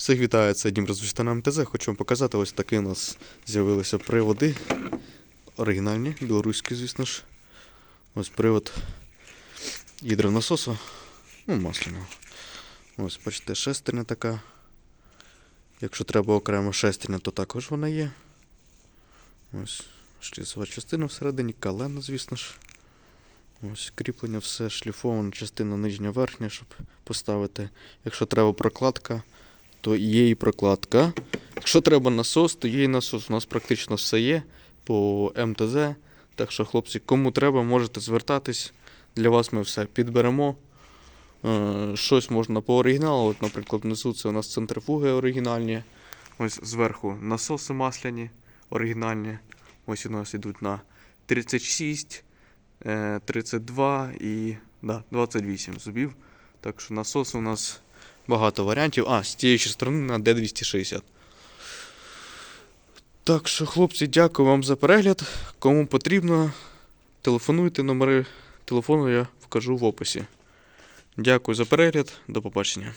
Всіх вітаю, це Дім Розвища на МТЗ. Хочу вам показати, ось такі у нас з'явилися приводи. Оригінальні, білоруські, звісно ж. Ось привод гідронасосу. Ну, масляного. Ось, бачите, шестерня така. Якщо треба окремо шестерня, то також вона є. Ось шліцова частина всередині, калена, звісно ж. Ось кріплення, все шліфована частина нижня верхня, щоб поставити. Якщо треба прокладка, то є і прокладка. Якщо треба насос, то є і насос. У нас практично все є по МТЗ. Так що, хлопці, кому треба, можете звертатись. Для вас ми все підберемо. Е, Щось можна по оригіналу. От, наприклад, внизу це у нас центрифуги оригінальні. Ось зверху насоси масляні оригінальні. Ось у нас йдуть на 36, е, 32 і да, 28 зубів. Так що насос у нас багато варіантів. А, з тієї сторони на D260. Так що, хлопці, дякую вам за перегляд. Кому потрібно, телефонуйте, номери телефону я вкажу в описі. Дякую за перегляд, до побачення.